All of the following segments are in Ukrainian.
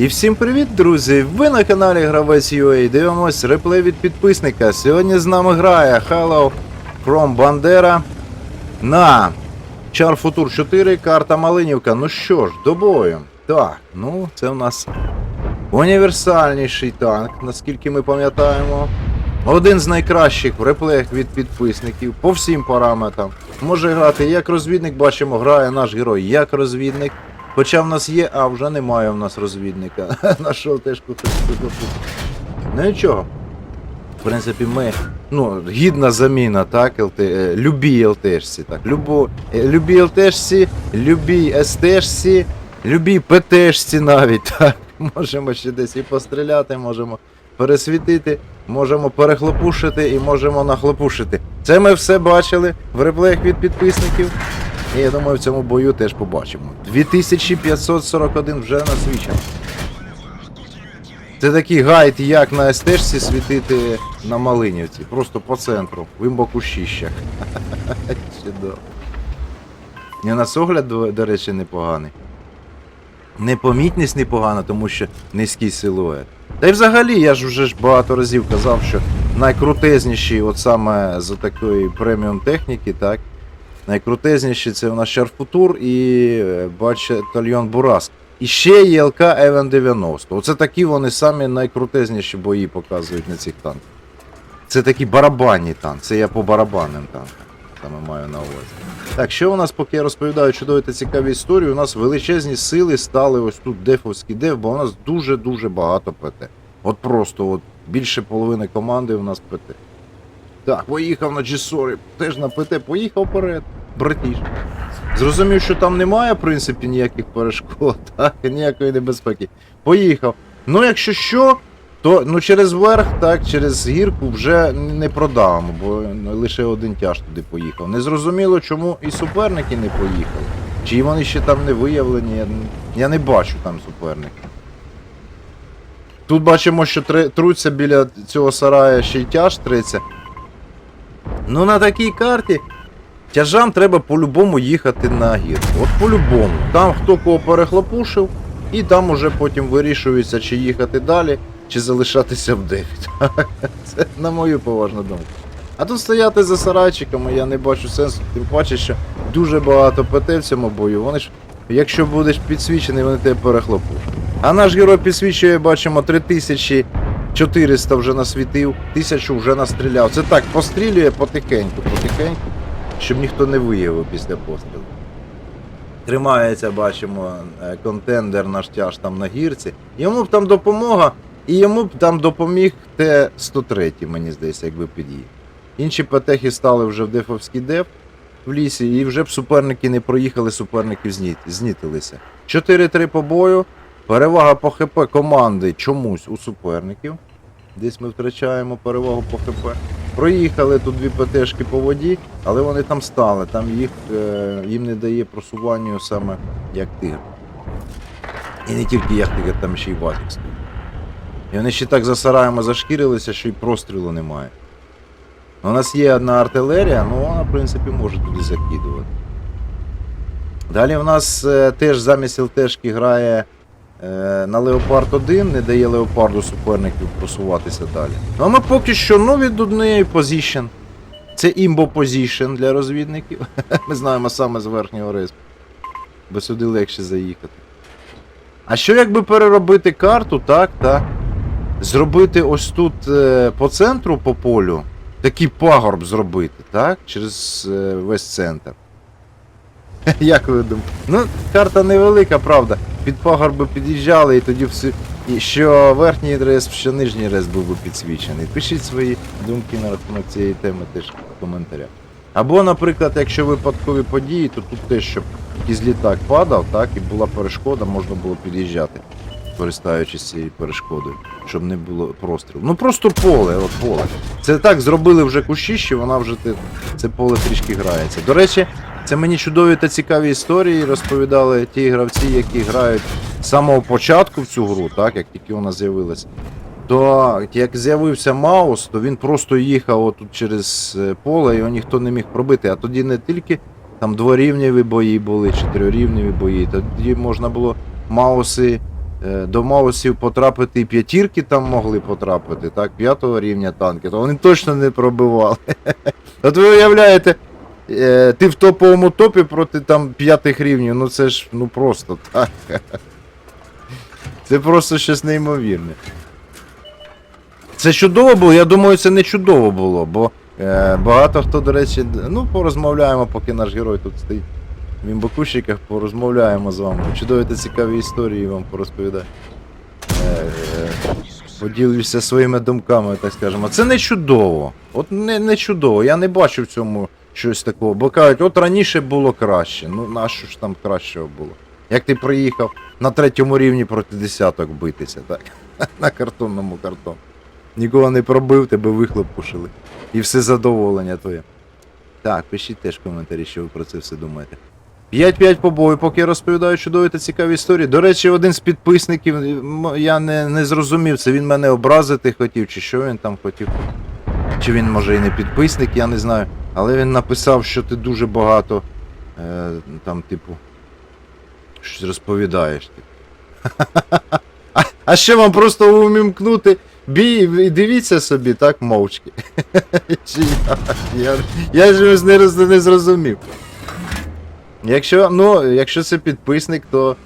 І всім привіт, друзі! Ви на каналі Гравець UA. Дивимось реплей від підписника. Сьогодні з нами грає Hello from Bandera на Char Futur 4, карта Малинівка. Ну що ж, до бою. Так, ну це у нас універсальніший танк, наскільки ми пам'ятаємо. Один з найкращих в реплеях від підписників по всім параметрам. Може грати як розвідник, бачимо, грає наш герой як розвідник. Хоча в нас є, а вже немає в нас розвідника. Нашов теж купити. Ну нічого. В принципі, ми. Ну, гідна заміна, так, ЛТ, е, любій ЛТшці, так. Любо, е, любій ЛТшці, любій СТшці, любій ПТшці навіть, так. Можемо ще десь і постріляти, можемо пересвітити, можемо перехлопушити і можемо нахлопушити. Це ми все бачили в реплеях від підписників. І я думаю, в цьому бою теж побачимо. 2541 вже насвічено. Це такий гайд, як на СТшці світити на Малинівці. Просто по центру, в імбокущищах. Чудово. І у нас огляд, до, речі, непоганий. Непомітність непогана, тому що низький силует. Та й взагалі, я ж вже ж багато разів казав, що найкрутезніші, от саме з такої преміум техніки, так, найкрутезніші це у нас Шарфутур і е, батальйон Бурас. І ще є ЛК Евен 90. Оце такі вони самі найкрутезніші бої показують на цих танках. Це такі барабанні танки. Це я по барабанним танкам саме маю на увазі. Так, що у нас, поки я розповідаю чудові та цікаві історії, у нас величезні сили стали ось тут дефовський деф, бо у нас дуже-дуже багато ПТ. От просто от більше половини команди у нас ПТ. Так, поїхав на G40, теж на ПТ, поїхав вперед, братіш. Зрозумів, що там немає, в принципі, ніяких перешкод, так, ніякої небезпеки. Поїхав. Ну, якщо що, то ну, через верх, так, через гірку вже не продавимо, бо ну, лише один тяж туди поїхав. Незрозуміло, чому і суперники не поїхали. Чи вони ще там не виявлені, я, я не бачу там суперників. Тут бачимо, що труться біля цього сарая ще й тяж треться. Ну на такій карті тяжам треба по-любому їхати на гірку. От по-любому. Там хто кого перехлопушив, і там уже потім вирішується, чи їхати далі, чи залишатися в дефі. Це на мою поважну думку. А тут стояти за сарайчиками я не бачу сенсу, тим паче, що дуже багато ПТ в цьому бою. Вони ж, якщо будеш підсвічений, вони тебе перехлопушать. А наш герой підсвічує, бачимо, 3400 вже насвітив, 1000 вже настріляв. Це так, пострілює потихеньку, потихеньку, щоб ніхто не виявив після пострілу. Тримається, бачимо, е, контендер наш тяж там на гірці. Йому б там допомога, і йому б там допоміг Т-103, мені здається, якби під'їхав. Інші петехи стали вже в дефовський деф в лісі, і вже б суперники не проїхали, суперники знітилися. 4-3 по бою. Перевага по ХП команди чомусь у суперників. Десь ми втрачаємо перевагу по ХП. Проїхали тут дві ПТшки по воді, але вони там стали. Там їх, е, їм не дає просування саме як тигр. І не тільки як тигр, там ще й ватик стоїть. І вони ще так за сараями зашкірилися, що й прострілу немає. У нас є одна артилерія, ну вона, в принципі, може туди закидувати. Далі в нас е, теж замість ЛТшки грає на Леопард 1, не дає Леопарду суперників просуватися далі. Ну а ми поки що ну, від однієї позішн. Це імбо позішн для розвідників. Ми знаємо саме з верхнього респу. Бо сюди легше заїхати. А що якби переробити карту, так, так. Зробити ось тут е, по центру по полю такий пагорб зробити, так? Через е, весь центр. Як ви думаєте? Ну, карта невелика, правда. Під пагорби під'їжджали і тоді всі. І що верхній респ, що нижній респ був би підсвічений. Пишіть свої думки на рахунок цієї теми теж в коментарях. Або, наприклад, якщо випадкові події, то тут теж, щоб якийсь літак падав, так, і була перешкода, можна було під'їжджати, користуючись цією перешкодою, щоб не було прострілу. Ну просто поле, от поле. Це так зробили вже кущище, вона вже це поле трішки грається. До речі, це мені чудові та цікаві історії розповідали ті гравці, які грають з самого початку в цю гру, так, як тільки вона з'явилася. То як з'явився Маус, то він просто їхав отут через е, поле, його ніхто не міг пробити. А тоді не тільки там дворівневі бої були, чи трьохрівневі бої, тоді можна було Мауси е, до Маусів потрапити і п'ятірки там могли потрапити, так, п'ятого рівня танки, то вони точно не пробивали. От ви уявляєте, е, ти в топовому топі проти там п'ятих рівнів, ну це ж ну просто так. Це просто щось неймовірне. Це чудово було, я думаю, це не чудово було, бо е, багато хто, до речі, ну порозмовляємо, поки наш герой тут стоїть. В імбакущиках порозмовляємо з вами. Чудові та цікаві історії вам порозповідаю. Е, е, поділюся своїми думками, так скажемо. Це не чудово. От не, не чудово. Я не бачу в цьому щось такого. Бо кажуть, от раніше було краще. Ну на що ж там кращого було? Як ти приїхав на третьому рівні проти десяток битися, так? На картонному картон. Нікого не пробив, тебе вихлопушили. І все задоволення твоє. Так, пишіть теж коментарі, що ви про це все думаєте. 5-5 по бою, поки я розповідаю чудові та цікаві історії. До речі, один з підписників, я не, не зрозумів, це він мене образити хотів, чи що він там хотів. Чи він може і не підписник, я не знаю. Але він написав, що ти дуже багато е, там, типу, щось розповідаєш. Типу. А, а ще вам просто увімкнути бій і дивіться собі, так, мовчки. Я, я ж не, роз- не зрозумів. Якщо, ну, якщо це підписник, то.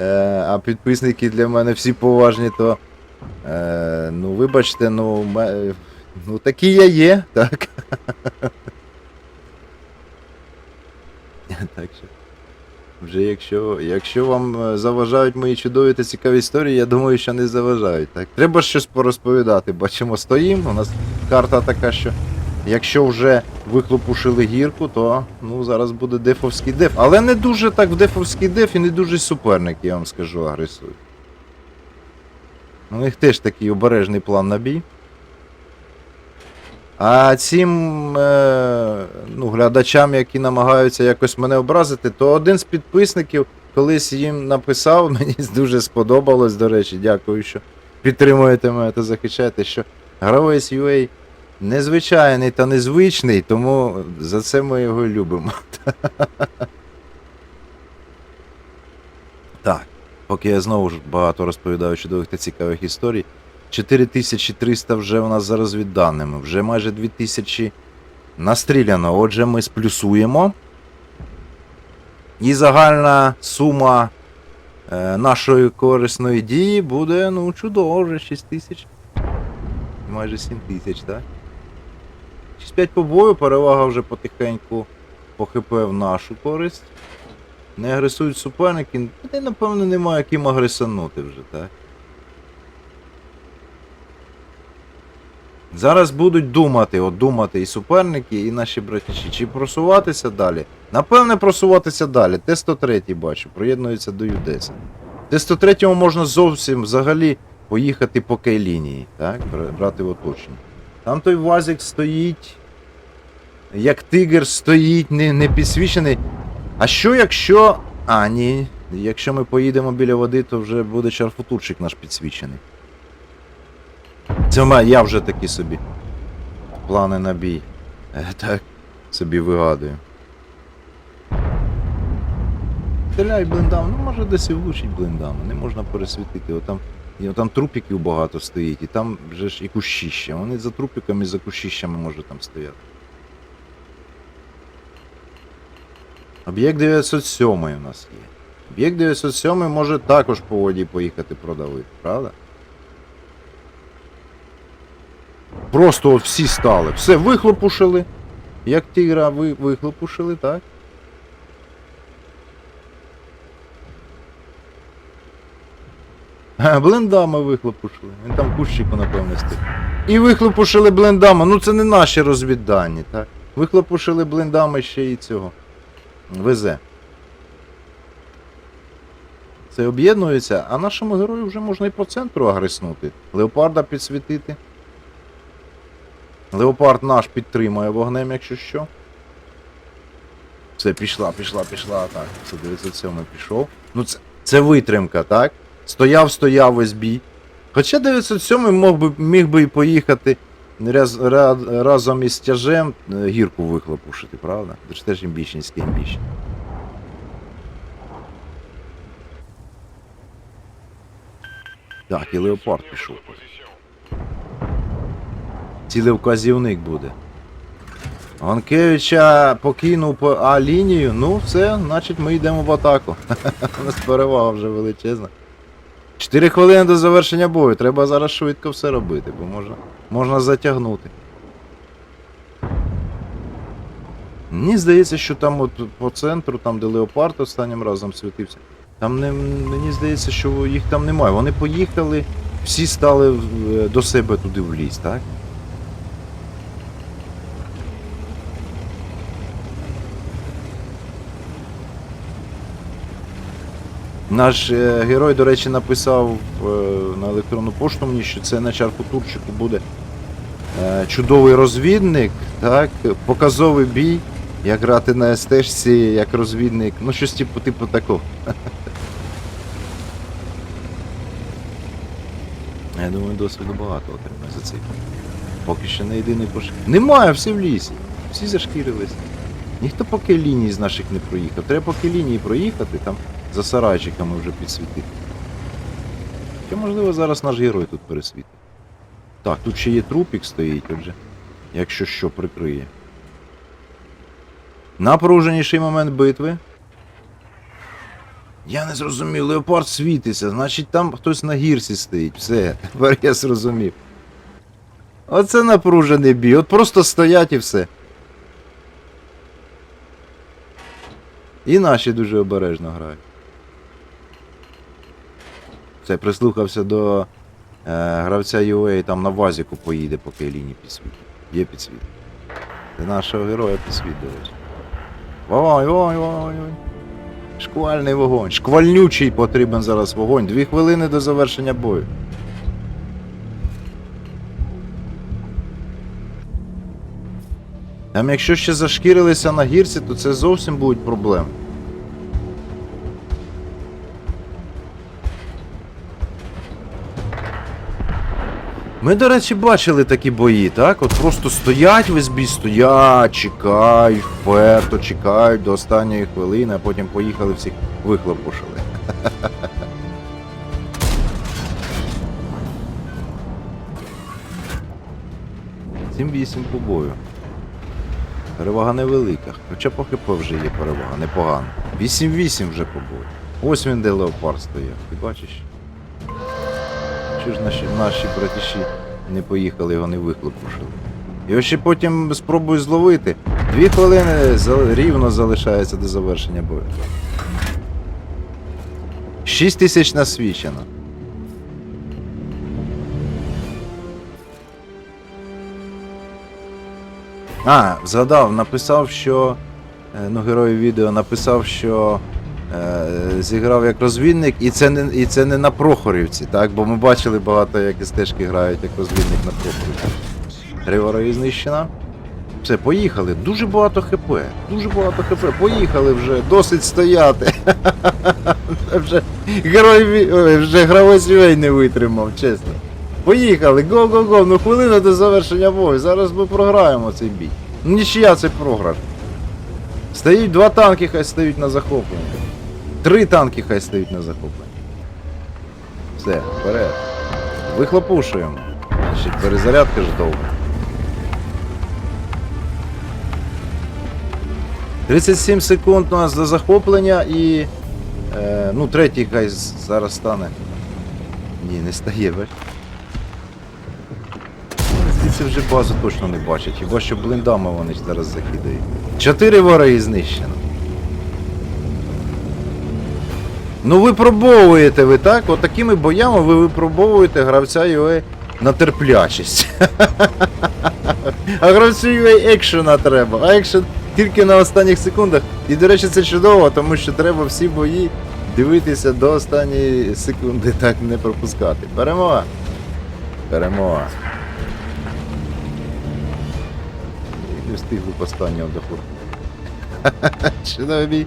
Е, а підписники для мене всі поважні, то. Е, ну, вибачте, ну. ме- Ну, такий я є, так. так що. Вже якщо, якщо вам е, заважають мої чудові та цікаві історії, я думаю, що не заважають. Так? Треба щось порозповідати. Бачимо, стоїмо. У нас карта така, що якщо вже вихлопушили гірку, то ну, зараз буде дефовський деф. Але не дуже так в дефовський деф і не дуже суперник, я вам скажу, агресують. У них теж такий обережний план на бій. А цим е, ну, глядачам, які намагаються якось мене образити, то один з підписників колись їм написав, мені дуже сподобалось, до речі, дякую, що підтримуєте мене та захищаєте, що гравець UA незвичайний та незвичний, тому за це ми його любимо. Так, поки я знову ж багато розповідаю чудових та цікавих історій. 4300 вже у нас за розвідданими, вже майже 2000 настріляно. Отже, ми сплюсуємо. І загальна сума е, нашої корисної дії буде, ну, чудово, вже 6000. Майже 7000, так? 6-5 по бою, перевага вже потихеньку по ХП в нашу користь. Не агресують суперники, напевно, немає ким агресанути вже, так? Зараз будуть думати, от думати і суперники, і наші братіші, чи просуватися далі. Напевне, просуватися далі. Т-103 бачу, приєднується до Ю-10. Т-103 можна зовсім взагалі поїхати по кей-лінії, так? Брати в оточення. Там той Вазик стоїть, як тигр стоїть, не, не підсвічений. А що якщо. А, ні. Якщо ми поїдемо біля води, то вже буде шарфутурчик наш підсвічений. Це в мене, я вже такі собі. Плани на бій. Е, так, собі вигадую. Стріляй блиндами, ну може десь і влучить блиндами, не можна пересвітити. Отам, там трупіків багато стоїть, і там вже ж і кущища. Вони за трупіками, і за кущищами може там стояти. Об'єкт 907 у нас є. Об'єкт 907 може також по воді поїхати продавити, правда? Просто от всі стали. Все, вихлопушили. Як тігра ви вихлопушили, так? Блендами вихлопушили. Він там кущику, напевно, стоїть. І вихлопушили блендами. Ну це не наші розвіддані, так? Вихлопушили блендами ще і цього. Везе. Це об'єднується, а нашому герою вже можна і по центру агреснути. Леопарда підсвітити. Леопард наш підтримує вогнем, якщо що. Все, пішла, пішла, пішла. Так, це 907 пішов. Ну це, це витримка, так? Стояв, стояв весь бій. Хоча 907 мог би, міг би і поїхати раз, ра- разом із тяжем е, гірку вихлопушити, правда? Це ж теж імбічницький імбіч. Так, і леопард пішов. Цілий вказівник буде. Гонкевича покинув по А лінію, ну все, значить ми йдемо в атаку. У нас перевага вже величезна. Чотири хвилини до завершення бою. Треба зараз швидко все робити, бо можна, можна затягнути. Мені здається, що там от по центру, там де Леопард останнім разом світився, там не, мені здається, що їх там немає. Вони поїхали, всі стали до себе туди в ліс, так? Наш е, герой, до речі, написав е, на електронну пошту мені, що це на Чаркутурчику буде е, чудовий розвідник, так, показовий бій, як грати на СТшці, як розвідник, ну щось типу, типу такого. Я думаю, досвіду багато отримає за цей. Поки що не єдиний пош... Немає, всі в лісі. Всі зашкірились. Ніхто поки лінії з наших не проїхав. Треба поки лінії проїхати, там за сарайчиками вже підсвітити. Хоча, можливо, зараз наш герой тут пересвітить. Так, тут ще є трупік стоїть отже. Якщо що, прикриє. Напруженіший момент битви. Я не зрозумів, леопард світиться, значить там хтось на гірсі стоїть. Все, тепер я зрозумів. Оце напружений бій. От просто стоять і все. І наші дуже обережно грають. Це прислухався до е, гравця UA, там на вазіку поїде, поки лінії підсвітить. Є підсвіт. Це нашого героя підсвіт, до. Ой, ой, ой, ой. Шквальний вогонь. Шквальнючий потрібен зараз вогонь. Дві хвилини до завершення бою. Там якщо ще зашкірилися на гірці, то це зовсім будуть проблеми. Ми, до речі, бачили такі бої, так? От просто стоять весь бій, стоять, чекають, вперто чекають до останньої хвилини, а потім поїхали всіх вихлопушили. Сім вісім по бою. Перевага невелика. Хоча по ХП вже є перевага, непогано. 8-8 вже по бою. Ось він де леопард стояв, ти бачиш? Чи ж наші, наші братіші не поїхали, його не вихлопушили. Його ще потім спробую зловити. Дві хвилини рівно залишається до завершення бою. 6 тисяч насвічено. А, згадав, написав, що. е, Ну, герой відео написав, що зіграв як розвідник, і це не і це не на Прохорівці, так? Бо ми бачили багато, як стежки грають як розвідник на Прохорівці. Три вороги знищена. Все, поїхали. Дуже багато ХП. Дуже багато ХП. Поїхали вже, досить стояти. вже герой ой, вже гравець UA не витримав, чесно. Поїхали, го-го-го, ну хвилина до завершення бою. Зараз ми програємо цей бій. Нічия це програш. Стоїть два танки, хай стоять на захопленні. Три танки хай стоять на захопленні. Все, вперед. Вихлопушуємо. Ще перезарядка ж довга. 37 секунд у нас до захоплення і. Е, ну, третій хай зараз стане. Ні, не стає, бач. Звідси вже базу точно не бачать, хіба що блиндами вони зараз закидають. Чотири вороги знищено. Ну випробовуєте ви так? От такими боями ви випробовуєте гравця UA на терплячість. А гравцю UA екшена треба. А екшен тільки на останніх секундах. І, до речі, це чудово, тому що треба всі бої дивитися до останньої секунди, так не пропускати. Перемога. Перемога. Не встигли останнього доходу. Чудовий бій,